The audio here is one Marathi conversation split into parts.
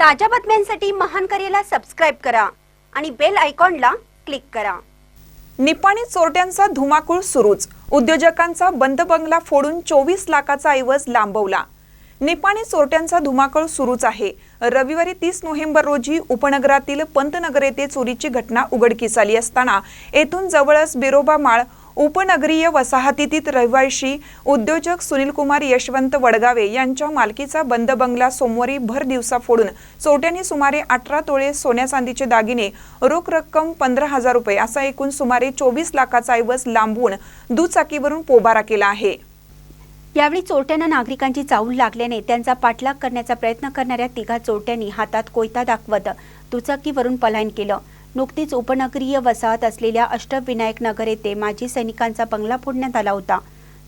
ताज्या बातम्यांसाठी महान करेला सबस्क्राईब करा आणि बेल आयकॉनला क्लिक करा. निपाणी चोरट्यांचा धुमाकूळ सुरूच. उद्योजकांचा बंद बंगला फोडून चोवीस लाखाचा ऐवज लांबवला. निपाणी चोरट्यांचा धुमाकूळ सुरूच आहे. रविवारी तीस नोव्हेंबर रोजी उपनगरातील पंतनगर येथे चोरीची घटना उघडकीस आली असताना येथून जवळच बिरोबा माळ उपनगरीय वसाहतीतील रहिवाशी उद्योजक सुनीलकुमार यशवंत वडगावे यांच्या मालकीचा बंद बंगला सोमवारी भर दिवसा फोडून चोरट्यांनी सुमारे अठरा तोळे सोन्या चांदीचे दागिने रोख रक्कम पंधरा हजार रुपये असा एकूण सुमारे चोवीस लाखाचा ऐवज लांबवून दुचाकीवरून पोबारा केला आहे. यावेळी चोरट्यांना नागरिकांची चावूल लागल्याने त्यांचा पाठलाग करण्याचा प्रयत्न करणाऱ्या तिघा चोरट्यांनी हातात कोयता दाखवत दुचाकीवरून पलायन केलं. नुकतीच उपनगरीय वसाहत असलेल्या अष्टविनायक नगर येथे माजी सैनिकांचा बंगला फोडण्यात आला होता.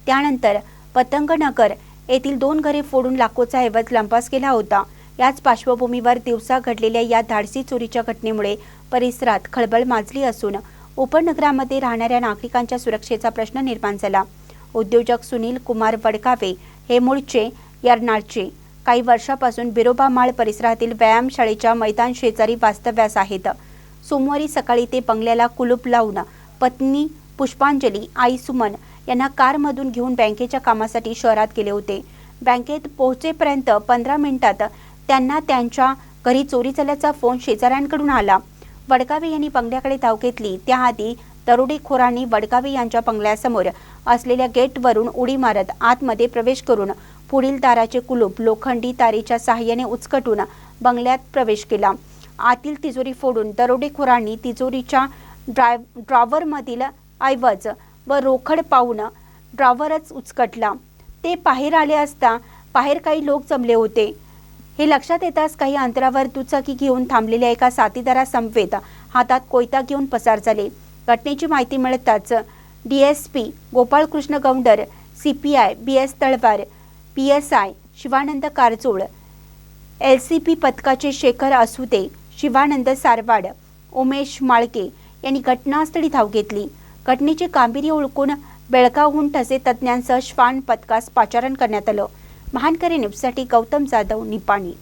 त्यानंतर पतंगनगर येथील दोन घरे फोडून लाखोचा ऐवज लंपास केला होता. याच पार्श्वभूमीवर दिवसा घडलेल्या या धाडसी चोरीच्या घटनेमुळे परिसरात खळबळ माजली असून उपनगरामध्ये राहणाऱ्या नागरिकांच्या सुरक्षेचा प्रश्न निर्माण झाला. उद्योजक सुनील कुमार वडकावे हे मूळचे यर्नाळचे. काही वर्षापासून बिरोबा माळ परिसरातील व्यायामशाळेच्या मैदान शेजारी वास्तव्यास आहेत. सोमवारी सकाळी ते बंगल्याला कुलूप लावून पत्नी पुष्पांजली आई सुमन यांना कारमधून घेऊन बँकेच्या कामासाठी शहरात गेले होते. बँकेत पोहोचेपर्यंत पंधरा मिनिटात त्यांना त्यांच्या घरी चोरी झाल्याचा फोन शेजाऱ्यांकडून आला. वडगावे यांनी बंगल्याकडे धाव घेतली. त्याआधी दरोडेखोरांनी वडगावे यांच्या बंगल्यासमोर असलेल्या गेटवरून उडी मारत आतमध्ये प्रवेश करून पुढील दाराचे कुलूप लोखंडी तारेच्या सहाय्याने उचकटून बंगल्यात प्रवेश केला. आतील तिजोरी फोडून दरोडेखोरांनी तिजोरीच्या ड्राय ड्रॉवरमधील ऐवज व रोखड पाहून ड्रॉवरच उचकटला. ते बाहेर आले असता बाहेर काही लोक जमले होते. हे लक्षात येताच काही अंतरावर दुचाकी घेऊन थांबलेल्या एका साथीदारासमवेत हातात कोयता घेऊन पसार झाले. घटनेची माहिती मिळताच DSP Gopalakrishna Gounder C P I B S Talwar P S I Shivanand Karjol L C P पथकाचे शेखर असुदे शिवानंद सारवाड उमेश माळके यांनी घटनास्थळी धाव घेतली. घटनेची कांबिरी ओळखून बेळगावहून ठसे तज्ज्ञांसह श्वान पथकास पाचारण करण्यात आलं. महानकरी न्यूजसाठी गौतम जाधव निपाणी.